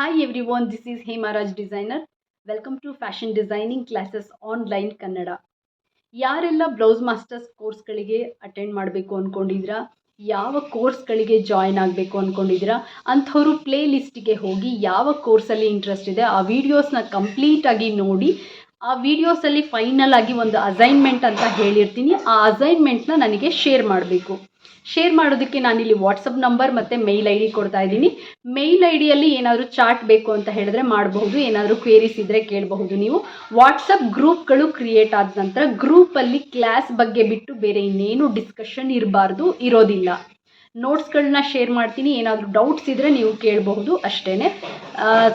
Hi everyone, this is Hemaraj Designer. Welcome to Fashion Designing Classes Online Kannada ಯಾರೆಲ್ಲ blouse masters ಕೋರ್ಸ್ಗಳಿಗೆ attend ಮಾಡಬೇಕು ಅಂದ್ಕೊಂಡಿದ್ದೀರಾ ಯಾವ ಕೋರ್ಸ್ಗಳಿಗೆ ಜಾಯ್ನ್ ಆಗಬೇಕು ಅಂದ್ಕೊಂಡಿದ್ದೀರಾ ಅಂಥವರು ಪ್ಲೇ ಲಿಸ್ಟಿಗೆ ಹೋಗಿ ಯಾವ ಕೋರ್ಸಲ್ಲಿ ಇಂಟ್ರೆಸ್ಟ್ ಇದೆ ಆ ವೀಡಿಯೋಸ್ನ ಕಂಪ್ಲೀಟಾಗಿ ನೋಡಿ ಆ ವೀಡಿಯೋಸಲ್ಲಿ ಫೈನಲ್ ಆಗಿ ಒಂದು ಅಸೈನ್ಮೆಂಟ್ ಅಂತ ಹೇಳಿರ್ತೀನಿ. ಆ ಅಸೈನ್ಮೆಂಟ್ನ ನನಗೆ ಶೇರ್ ಮಾಡಬೇಕು. ಶೇರ್ ಮಾಡೋದಕ್ಕೆ ನಾನಿಲ್ಲಿ ವಾಟ್ಸಪ್ ನಂಬರ್ ಮತ್ತು ಮೇಲ್ ಐ ಡಿ ಕೊಡ್ತಾ ಇದ್ದೀನಿ. ಮೇಲ್ ಐ ಡಿಯಲ್ಲಿ ಏನಾದರೂ ಚಾರ್ಟ್ ಬೇಕು ಅಂತ ಹೇಳಿದ್ರೆ ಮಾಡಬಹುದು. ಏನಾದರೂ ಕ್ವೇರೀಸ್ ಇದ್ದರೆ ಕೇಳಬಹುದು ನೀವು. ವಾಟ್ಸಪ್ ಗ್ರೂಪ್ಗಳು ಕ್ರಿಯೇಟ್ ಆದ ನಂತರ ಗ್ರೂಪಲ್ಲಿ ಕ್ಲಾಸ್ ಬಗ್ಗೆ ಬಿಟ್ಟು ಬೇರೆ ಇನ್ನೇನು ಡಿಸ್ಕಷನ್ ಇರಬಾರ್ದು, ಇರೋದಿಲ್ಲ. ನೋಟ್ಸ್ಗಳನ್ನ ಶೇರ್ ಮಾಡ್ತೀನಿ. ಏನಾದರೂ ಡೌಟ್ಸ್ ಇದ್ದರೆ ನೀವು ಕೇಳಬಹುದು ಅಷ್ಟೇ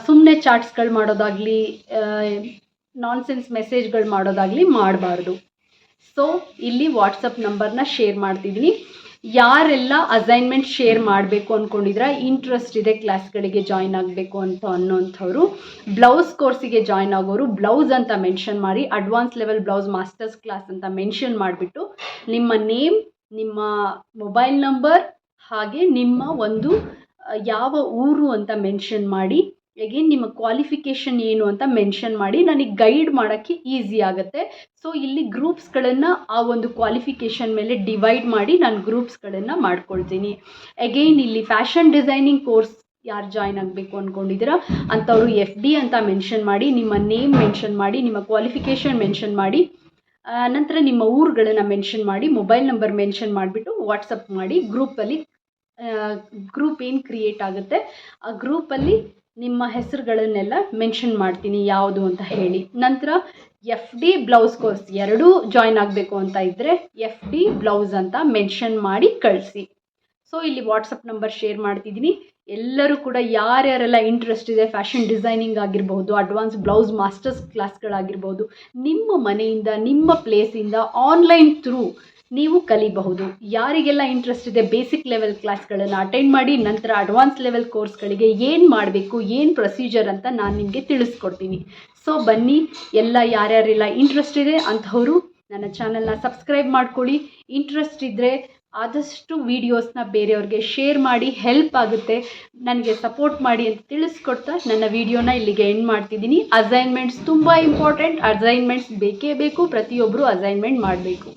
ಸುಮ್ಮನೆ ಚಾರ್ಟ್ಸ್ಗಳು ಮಾಡೋದಾಗಲಿ ನಾನ್ಸೆನ್ಸ್ ಮೆಸೇಜ್ಗಳು ಮಾಡೋದಾಗಲಿ ಮಾಡಬಾರ್ದು. ಸೊ ಇಲ್ಲಿ ವಾಟ್ಸಪ್ ನಂಬರ್ನ ಶೇರ್ ಮಾಡ್ತಿದ್ದೀನಿ. ಯಾರೆಲ್ಲ ಅಸೈನ್ಮೆಂಟ್ ಶೇರ್ ಮಾಡಬೇಕು ಅಂದ್ಕೊಂಡಿದ್ರೆ ಇಂಟ್ರೆಸ್ಟ್ ಇದೆ ಕ್ಲಾಸ್ಗಳಿಗೆ ಜಾಯ್ನ್ ಆಗಬೇಕು ಅಂತ ಅನ್ನೋಂಥವ್ರು ಬ್ಲೌಸ್ ಕೋರ್ಸಿಗೆ ಜಾಯ್ನ್ ಆಗೋರು ಬ್ಲೌಸ್ ಅಂತ ಮೆನ್ಷನ್ ಮಾಡಿ advance level blouse masters class ಅಂತ ಮೆನ್ಷನ್ ಮಾಡಿಬಿಟ್ಟು, ನಿಮ್ಮ ನೇಮ್ ನಿಮ್ಮ ಮೊಬೈಲ್ ನಂಬರ್ ಹಾಗೆ ನಿಮ್ಮ ಒಂದು ಯಾವ ಊರು ಅಂತ ಮೆನ್ಷನ್ ಮಾಡಿ ಎಗೇನ್ ನಿಮ್ಮ ಕ್ವಾಲಿಫಿಕೇಷನ್ ಏನು ಅಂತ ಮೆನ್ಷನ್ ಮಾಡಿ, ನನಗೆ ಗೈಡ್ ಮಾಡೋಕ್ಕೆ ಈಸಿ ಆಗುತ್ತೆ. ಸೊ ಇಲ್ಲಿ ಗ್ರೂಪ್ಸ್ಗಳನ್ನು ಆ ಒಂದು ಕ್ವಾಲಿಫಿಕೇಷನ್ ಮೇಲೆ ಡಿವೈಡ್ ಮಾಡಿ ನಾನು ಗ್ರೂಪ್ಸ್ಗಳನ್ನು ಮಾಡ್ಕೊಳ್ತೀನಿ. ಎಗೈನ್ ಇಲ್ಲಿ ಫ್ಯಾಷನ್ ಡಿಸೈನಿಂಗ್ ಕೋರ್ಸ್ ಯಾರು ಜಾಯ್ನ್ ಆಗಬೇಕು ಅಂದ್ಕೊಂಡಿದ್ದೀರಾ ಅಂಥವ್ರು ಎಫ್ ಡಿ ಅಂತ ಮೆನ್ಷನ್ ಮಾಡಿ, ನಿಮ್ಮ ನೇಮ್ ಮೆನ್ಷನ್ ಮಾಡಿ, ನಿಮ್ಮ ಕ್ವಾಲಿಫಿಕೇಷನ್ ಮೆನ್ಷನ್ ಮಾಡಿ ನಂತರ ನಿಮ್ಮ ಊರುಗಳನ್ನು ಮೆನ್ಷನ್ ಮಾಡಿ ಮೊಬೈಲ್ ನಂಬರ್ ಮೆನ್ಷನ್ ಮಾಡಿಬಿಟ್ಟು ವಾಟ್ಸಪ್ ಮಾಡಿ ಗ್ರೂಪಲ್ಲಿ ಗ್ರೂಪ್ ಏನು ಕ್ರಿಯೇಟ್ ಆಗುತ್ತೆ? ಆ ಗ್ರೂಪಲ್ಲಿ ನಿಮ್ಮ ಹೆಸರುಗಳನ್ನೆಲ್ಲ ಮೆನ್ಷನ್ ಮಾಡ್ತೀನಿ, ಯಾವುದು ಅಂತ ಹೇಳಿ. ನಂತರ ಎಫ್ ಡಿ ಬ್ಲೌಸ್ ಕೋರ್ಸ್ ಎರಡೂ ಜಾಯ್ನ್ ಆಗಬೇಕು ಅಂತ ಇದ್ದರೆ ಎಫ್ ಡಿ ಬ್ಲೌಸ್ ಅಂತ ಮೆನ್ಷನ್ ಮಾಡಿ ಕಳಿಸಿ. ಸೊ ಇಲ್ಲಿ ವಾಟ್ಸಪ್ ನಂಬರ್ ಶೇರ್ ಮಾಡ್ತಿದ್ದೀನಿ. ಎಲ್ಲರೂ ಕೂಡ ಯಾರ್ಯಾರೆಲ್ಲ ಇಂಟ್ರೆಸ್ಟ್ ಇದೆ ಫ್ಯಾಷನ್ ಡಿಸೈನಿಂಗ್ ಆಗಿರ್ಬೋದು ಅಡ್ವಾನ್ಸ್ ಬ್ಲೌಸ್ ಮಾಸ್ಟರ್ಸ್ ಕ್ಲಾಸ್ಗಳಾಗಿರ್ಬೋದು ನಿಮ್ಮ ಮನೆಯಿಂದ, ನಿಮ್ಮ ಪ್ಲೇಸಿಂದ ಆನ್ಲೈನ್ ಥ್ರೂ ನೀವು ಕಲಿಬಹುದು. ಯಾರಿಗೆಲ್ಲ ಇಂಟ್ರೆಸ್ಟ್ ಇದೆ ಬೇಸಿಕ್ ಲೆವೆಲ್ ಕ್ಲಾಸ್ಗಳನ್ನು ಅಟೆಂಡ್ ಮಾಡಿ, ನಂತರ ಅಡ್ವಾನ್ಸ್ ಲೆವೆಲ್ ಕೋರ್ಸ್ಗಳಿಗೆ ಏನು ಮಾಡಬೇಕು, ಏನು ಪ್ರೊಸೀಜರ್ ಅಂತ ನಾನು ನಿಮಗೆ ತಿಳಿಸ್ಕೊಡ್ತೀನಿ. ಸೊ ಬನ್ನಿ. ಎಲ್ಲ ಯಾರ್ಯಾರೆಲ್ಲ ಇಂಟ್ರೆಸ್ಟ್ ಇದೆ, ಅಂಥವರು ನನ್ನ ಚಾನಲ್ನ ಸಬ್ಸ್ಕ್ರೈಬ್ ಮಾಡ್ಕೊಳ್ಳಿ. ಇಂಟ್ರೆಸ್ಟ್ ಇದ್ದರೆ ಆದಷ್ಟು ವೀಡಿಯೋಸ್ನ ಬೇರೆಯವ್ರಿಗೆ ಶೇರ್ ಮಾಡಿ ಹೆಲ್ಪ್ ಆಗುತ್ತೆ. ನನಗೆ ಸಪೋರ್ಟ್ ಮಾಡಿ ಅಂತ ತಿಳಿಸ್ಕೊಡ್ತಾ ನನ್ನ ವಿಡಿಯೋನ ಇಲ್ಲಿಗೆ ಎಂಡ್ ಮಾಡ್ತಿದ್ದೀನಿ. ಅಸೈನ್ಮೆಂಟ್ಸ್ ತುಂಬ ಇಂಪಾರ್ಟೆಂಟ್ ಅಸೈನ್ಮೆಂಟ್ಸ್ ಬೇಕೇ ಬೇಕು ಪ್ರತಿಯೊಬ್ಬರು ಅಸೈನ್ಮೆಂಟ್ ಮಾಡಬೇಕು.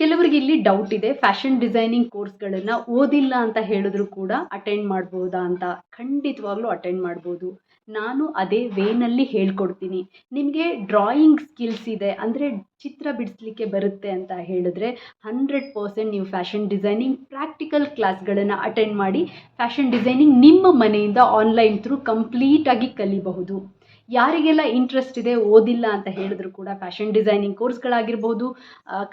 ಕೆಲವರಿಗೆ ಇಲ್ಲಿ ಡೌಟ್ ಇದೆ. ಫ್ಯಾಷನ್ ಡಿಸೈನಿಂಗ್ ಕೋರ್ಸ್ಗಳನ್ನು ಓದಿಲ್ಲ ಅಂತ ಹೇಳಿದ್ರು ಕೂಡ ಅಟೆಂಡ್ ಮಾಡ್ಬೋದಾ ಅಂತ ಖಂಡಿತವಾಗ್ಲೂ ಅಟೆಂಡ್ ಮಾಡ್ಬೋದು. ನಾನು ಅದೇ ವೇನಲ್ಲಿ ಹೇಳ್ಕೊಡ್ತೀನಿ. ನಿಮಗೆ ಡ್ರಾಯಿಂಗ್ ಸ್ಕಿಲ್ಸ್ ಇದೆ, ಅಂದರೆ ಚಿತ್ರ ಬಿಡಿಸ್ಲಿಕ್ಕೆ ಬರುತ್ತೆ ಅಂತ ಹೇಳಿದ್ರೆ ಹಂಡ್ರೆಡ್ ಪರ್ಸೆಂಟ್ ನೀವು ಫ್ಯಾಷನ್ ಡಿಸೈನಿಂಗ್ ಪ್ರಾಕ್ಟಿಕಲ್ ಕ್ಲಾಸ್ಗಳನ್ನು ಅಟೆಂಡ್ ಮಾಡಿ ಫ್ಯಾಷನ್ ಡಿಸೈನಿಂಗ್ ನಿಮ್ಮ ಮನೆಯಿಂದ ಆನ್ಲೈನ್ ಥ್ರೂ ಕಂಪ್ಲೀಟಾಗಿ ಕಲಿಬಹುದು. ಯಾರಿಗೆಲ್ಲ ಇಂಟ್ರೆಸ್ಟ್ ಇದೆ ಓದಿಲ್ಲ ಅಂತ ಹೇಳಿದ್ರು ಕೂಡ ಫ್ಯಾಷನ್ ಡಿಸೈನಿಂಗ್ ಕೋರ್ಸ್ಗಳಾಗಿರ್ಬೋದು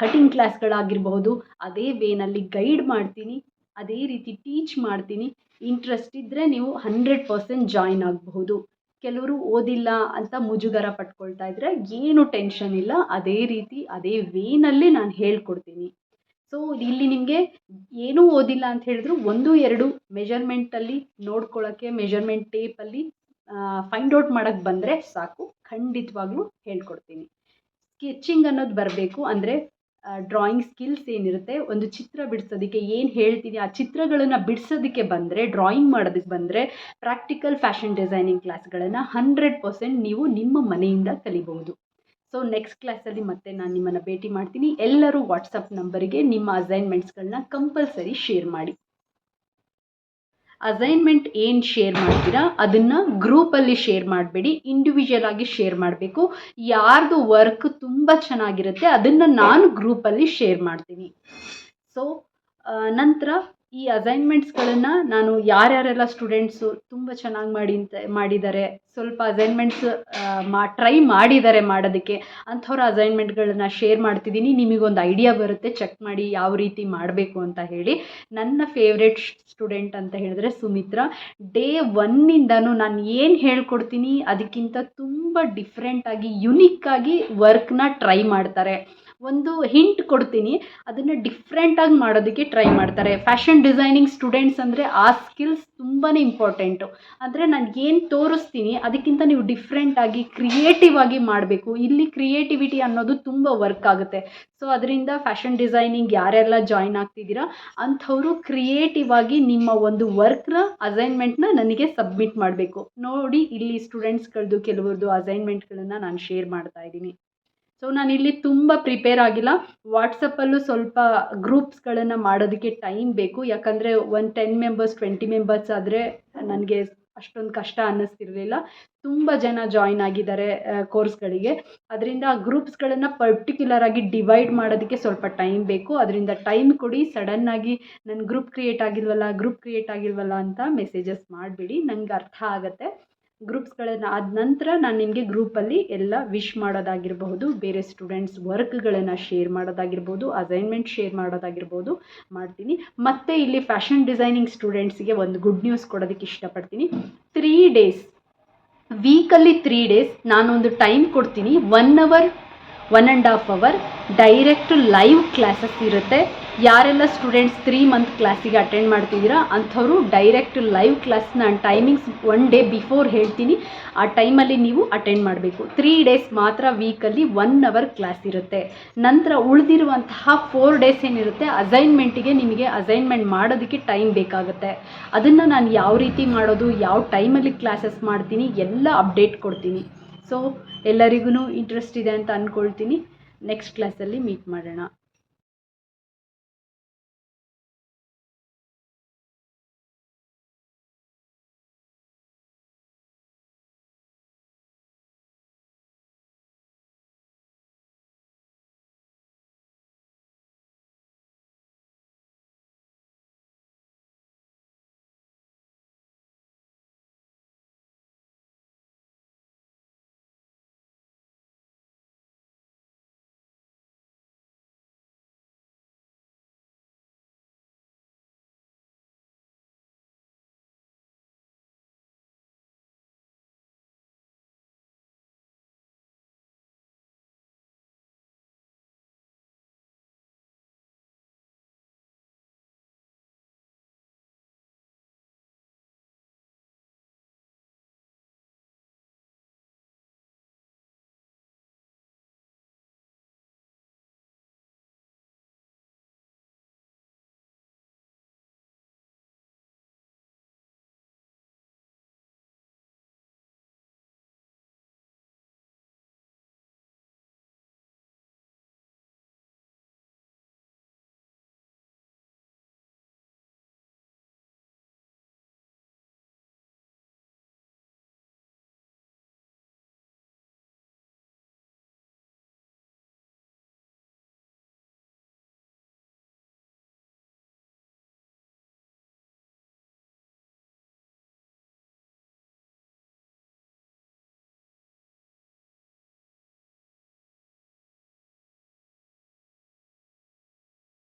ಕಟಿಂಗ್ ಕ್ಲಾಸ್ಗಳಾಗಿರಬಹುದು ಅದೇ ವೇನಲ್ಲಿ ಗೈಡ್ ಮಾಡ್ತೀನಿ, ಅದೇ ರೀತಿ ಟೀಚ್ ಮಾಡ್ತೀನಿ. ಇಂಟ್ರೆಸ್ಟ್ ಇದ್ದರೆ ನೀವು ಹಂಡ್ರೆಡ್ ಪರ್ಸೆಂಟ್ ಜಾಯಿನ್ ಆಗಬಹುದು. ಕೆಲವರು ಓದಿಲ್ಲ ಅಂತ ಮುಜುಗರ ಪಟ್ಕೊಳ್ತಾ ಇದ್ರೆ ಏನು ಟೆನ್ಷನ್ ಇಲ್ಲ, ಅದೇ ರೀತಿ ಅದೇ ವೇನಲ್ಲಿ ನಾನು ಹೇಳ್ಕೊಡ್ತೀನಿ. ಸೊ ಇಲ್ಲಿ ನಿಮಗೆ ಏನೂ ಓದಿಲ್ಲ ಅಂತ ಹೇಳಿದ್ರು, ಒಂದು, ಎರಡು ಮೆಜರ್ಮೆಂಟಲ್ಲಿ ನೋಡ್ಕೊಳ್ಳೋಕ್ಕೆ ಮೆಜರ್ಮೆಂಟ್ ಟೇಪಲ್ಲಿ ಫೈಂಡ್ ಔಟ್ ಮಾಡೋಕ್ಕೆ ಬಂದರೆ ಸಾಕು. ಖಂಡಿತವಾಗ್ಲೂ ಹೇಳ್ಕೊಡ್ತೀನಿ. ಸ್ಕೆಚಿಂಗ್ ಅನ್ನೋದು ಬರಬೇಕು ಅಂದರೆ ಡ್ರಾಯಿಂಗ್ ಸ್ಕಿಲ್ಸ್ ಏನಿರುತ್ತೆ, ಒಂದು ಚಿತ್ರ ಬಿಡಿಸೋದಕ್ಕೆ ಏನು ಹೇಳ್ತೀನಿ, ಆ ಚಿತ್ರಗಳನ್ನು ಬಿಡಿಸೋದಕ್ಕೆ ಬಂದರೆ ಡ್ರಾಯಿಂಗ್ ಮಾಡೋದಕ್ಕೆ ಬಂದರೆ ಪ್ರಾಕ್ಟಿಕಲ್ ಫ್ಯಾಷನ್ ಡಿಸೈನಿಂಗ್ ಕ್ಲಾಸ್ಗಳನ್ನು ಹಂಡ್ರೆಡ್ ಪರ್ಸೆಂಟ್ ನೀವು ನಿಮ್ಮ ಮನೆಯಿಂದ ಕಲಿಬಹುದು. ಸೊ ನೆಕ್ಸ್ಟ್ ಕ್ಲಾಸಲ್ಲಿ ಮತ್ತೆ ನಾನು ನಿಮ್ಮನ್ನು ಭೇಟಿ ಮಾಡ್ತೀನಿ. ಎಲ್ಲರೂ ವಾಟ್ಸಪ್ ನಂಬರಿಗೆ ನಿಮ್ಮ ಅಸೈನ್ಮೆಂಟ್ಸ್ಗಳನ್ನ ಕಂಪಲ್ಸರಿ ಶೇರ್ ಮಾಡಿ. ಅಸೈನ್ಮೆಂಟ್ ಏನು ಶೇರ್ ಮಾಡ್ತೀರಾ? ಅದನ್ನು ಗ್ರೂಪಲ್ಲಿ ಶೇರ್ ಮಾಡಬೇಡಿ. ಇಂಡಿವಿಜುವಲ್ ಆಗಿ ಶೇರ್ ಮಾಡಬೇಕು. ಯಾರ್ದು ವರ್ಕ್ ತುಂಬ ಚೆನ್ನಾಗಿರುತ್ತೆ, ಅದನ್ನು ನಾನು ಗ್ರೂಪಲ್ಲಿ ಶೇರ್ ಮಾಡ್ತೀನಿ. ಸೊ ನಂತರ ಈ ಅಸೈನ್ಮೆಂಟ್ಸ್ಗಳನ್ನು ನಾನು ಯಾರ್ಯಾರೆಲ್ಲ ಸ್ಟೂಡೆಂಟ್ಸು ತುಂಬ ಚೆನ್ನಾಗಿ ಮಾಡಿ ಮಾಡಿದ್ದಾರೆ ಸ್ವಲ್ಪ ಅಸೈನ್ಮೆಂಟ್ಸ್ ಮಾ ಟ್ರೈ ಮಾಡಿದ್ದಾರೆ ಮಾಡೋದಕ್ಕೆ ಅಂಥವ್ರ ಅಸೈನ್ಮೆಂಟ್ಗಳನ್ನ ಶೇರ್ ಮಾಡ್ತಿದ್ದೀನಿ. ನಿಮಗೊಂದು ಐಡಿಯಾ ಬರುತ್ತೆ ಚೆಕ್ ಮಾಡಿ ಯಾವ ರೀತಿ ಮಾಡಬೇಕು ಅಂತ ಹೇಳಿ. ನನ್ನ ಫೇವ್ರೆಟ್ ಸ್ಟೂಡೆಂಟ್ ಅಂತ ಹೇಳಿದ್ರೆ ಸುಮಿತ್ರಾ. ಡೇ ಒನ್ನಿಂದನೂ ನಾನು ಏನು ಹೇಳ್ಕೊಡ್ತೀನಿ, ಅದಕ್ಕಿಂತ ತುಂಬ ಡಿಫ್ರೆಂಟಾಗಿ ಯುನಿಕ್ಕಾಗಿ ವರ್ಕ್ನ ಟ್ರೈ ಮಾಡ್ತಾರೆ. ಒಂದು ಹಿಂಟ್ ಕೊಡ್ತೀನಿ. ಅದನ್ನು ಡಿಫ್ರೆಂಟಾಗಿ ಮಾಡೋದಕ್ಕೆ ಟ್ರೈ ಮಾಡ್ತಾರೆ. ಫ್ಯಾಷನ್ ಡಿಸೈನಿಂಗ್ ಸ್ಟೂಡೆಂಟ್ಸ್ ಅಂದರೆ ಆ ಸ್ಕಿಲ್ಸ್ ತುಂಬಾ ಇಂಪಾರ್ಟೆಂಟು ಅಂದರೆ ನಾನು ಏನು ತೋರಿಸ್ತೀನಿ, ಅದಕ್ಕಿಂತ ನೀವು ಡಿಫ್ರೆಂಟಾಗಿ ಕ್ರಿಯೇಟಿವ್ ಆಗಿ ಮಾಡಬೇಕು. ಇಲ್ಲಿ ಕ್ರಿಯೇಟಿವಿಟಿ ಅನ್ನೋದು ತುಂಬ ವರ್ಕ್ ಆಗುತ್ತೆ. ಸೊ ಅದರಿಂದ ಫ್ಯಾಷನ್ ಡಿಸೈನಿಂಗ್ ಯಾರೆಲ್ಲ ಜಾಯ್ನ್ ಆಗ್ತಿದ್ದೀರಾ, ಅಂಥವರು ಕ್ರಿಯೇಟಿವ್ ಆಗಿ ನಿಮ್ಮ ಒಂದು ವರ್ಕ್ನ ಅಸೈನ್ಮೆಂಟ್ನ ನನಗೆ ಸಬ್ಮಿಟ್ ಮಾಡಬೇಕು. ನೋಡಿ ಇಲ್ಲಿ ಸ್ಟೂಡೆಂಟ್ಸ್ಗಳದ್ದು ಕೆಲವ್ರದ್ದು ಅಸೈನ್ಮೆಂಟ್ಗಳನ್ನು ನಾನು ಶೇರ್ ಮಾಡ್ತಾ ಇದ್ದೀನಿ. ಸೊ ನಾನಿಲ್ಲಿ ತುಂಬ ಪ್ರಿಪೇರ್ ಆಗಿಲ್ಲ. ವಾಟ್ಸಪ್ಪಲ್ಲೂ ಸ್ವಲ್ಪ ಗ್ರೂಪ್ಸ್ಗಳನ್ನು ಮಾಡೋದಕ್ಕೆ ಟೈಮ್ ಬೇಕು. ಯಾಕಂದರೆ ಒಂದು ಟೆನ್ ಮೆಂಬರ್ಸ್ ಟ್ವೆಂಟಿ ಮೆಂಬರ್ಸ್ ಆದರೆ ನನಗೆ ಅಷ್ಟೊಂದು ಕಷ್ಟ ಅನ್ನಿಸ್ತಿರ್ಲಿಲ್ಲ. ತುಂಬ ಜನ ಜಾಯಿನ್ ಆಗಿದ್ದಾರೆ ಕೋರ್ಸ್ಗಳಿಗೆ ಅದರಿಂದ ಆ ಗ್ರೂಪ್ಸ್ಗಳನ್ನು ಪರ್ಟಿಕ್ಯುಲರ್ ಆಗಿ ಡಿವೈಡ್ ಮಾಡೋದಕ್ಕೆ ಸ್ವಲ್ಪ ಟೈಮ್ ಬೇಕು. ಅದರಿಂದ ಟೈಮ್ ಕೊಡಿ. ಸಡನ್ನಾಗಿ ನನ್ನ ಗ್ರೂಪ್ ಕ್ರಿಯೇಟ್ ಆಗಿಲ್ವಲ್ಲ ಗ್ರೂಪ್ ಕ್ರಿಯೇಟ್ ಆಗಿಲ್ವಲ್ಲ ಅಂತ ಮೆಸೇಜಸ್ ಮಾಡಿಬಿಡಿ. ನಂಗೆ ಅರ್ಥ ಆಗುತ್ತೆ. ಗ್ರೂಪ್ಸ್ಗಳನ್ನು ಆದ ನಂತರ ನಾನು ನಿಮಗೆ ಗ್ರೂಪಲ್ಲಿ ಎಲ್ಲ ವಿಶ್ ಮಾಡೋದಾಗಿರಬಹುದು, ಬೇರೆ ಸ್ಟೂಡೆಂಟ್ಸ್ ವರ್ಕ್ಗಳನ್ನು ಶೇರ್ ಮಾಡೋದಾಗಿರ್ಬೋದು ಅಸೈನ್ಮೆಂಟ್ ಶೇರ್ ಮಾಡೋದಾಗಿರ್ಬೋದು ಮಾಡ್ತೀನಿ. ಮತ್ತು ಇಲ್ಲಿ ಫ್ಯಾಷನ್ ಡಿಸೈನಿಂಗ್ ಸ್ಟೂಡೆಂಟ್ಸ್ಗೆ ಒಂದು ಗುಡ್ ನ್ಯೂಸ್ ಕೊಡೋದಕ್ಕೆ ಇಷ್ಟಪಡ್ತೀನಿ. ತ್ರೀ ಡೇಸ್ ವೀಕಲ್ಲಿ ತ್ರೀ ಡೇಸ್ ನಾನೊಂದು ಟೈಮ್ ಕೊಡ್ತೀನಿ. One hour one and half hour direct live classes ಇರುತ್ತೆ. ಯಾರೆಲ್ಲ ಸ್ಟೂಡೆಂಟ್ಸ್ ತ್ರೀ ಮಂತ್ ಕ್ಲಾಸಿಗೆ ಅಟೆಂಡ್ ಮಾಡ್ತಿದ್ದೀರಾ, ಅಂಥವರು ಡೈರೆಕ್ಟ್ ಲೈವ್ ಕ್ಲಾಸ್ನ ಟೈಮಿಂಗ್ಸ್ ಒನ್ ಡೇ ಬಿಫೋರ್ ಹೇಳ್ತೀನಿ. ಆ ಟೈಮಲ್ಲಿ ನೀವು ಅಟೆಂಡ್ ಮಾಡಬೇಕು. ತ್ರೀ ಡೇಸ್ ಮಾತ್ರ ವೀಕಲ್ಲಿ ಒನ್ ಅವರ್ ಕ್ಲಾಸ್ ಇರುತ್ತೆ. ನಂತರ ಉಳಿದಿರುವಂತಹ ಫೋರ್ ಡೇಸ್ ಏನಿರುತ್ತೆ ಅಸೈನ್ಮೆಂಟಿಗೆ ನಿಮಗೆ ಅಸೈನ್ಮೆಂಟ್ ಮಾಡೋದಕ್ಕೆ ಟೈಮ್ ಬೇಕಾಗುತ್ತೆ. ಅದನ್ನು ನಾನು ಯಾವ ರೀತಿ ಮಾಡೋದು, ಯಾವ ಟೈಮಲ್ಲಿ ಕ್ಲಾಸಸ್ ಮಾಡ್ತೀನಿ, ಎಲ್ಲ ಅಪ್ಡೇಟ್ ಕೊಡ್ತೀನಿ. ಸೊ ಎಲ್ಲರಿಗೂ ಇಂಟ್ರೆಸ್ಟ್ ಇದೆ ಅಂತ ಅಂದ್ಕೊಳ್ತೀನಿ ನೆಕ್ಸ್ಟ್ ಕ್ಲಾಸಲ್ಲಿ ಮೀಟ್ ಮಾಡೋಣ.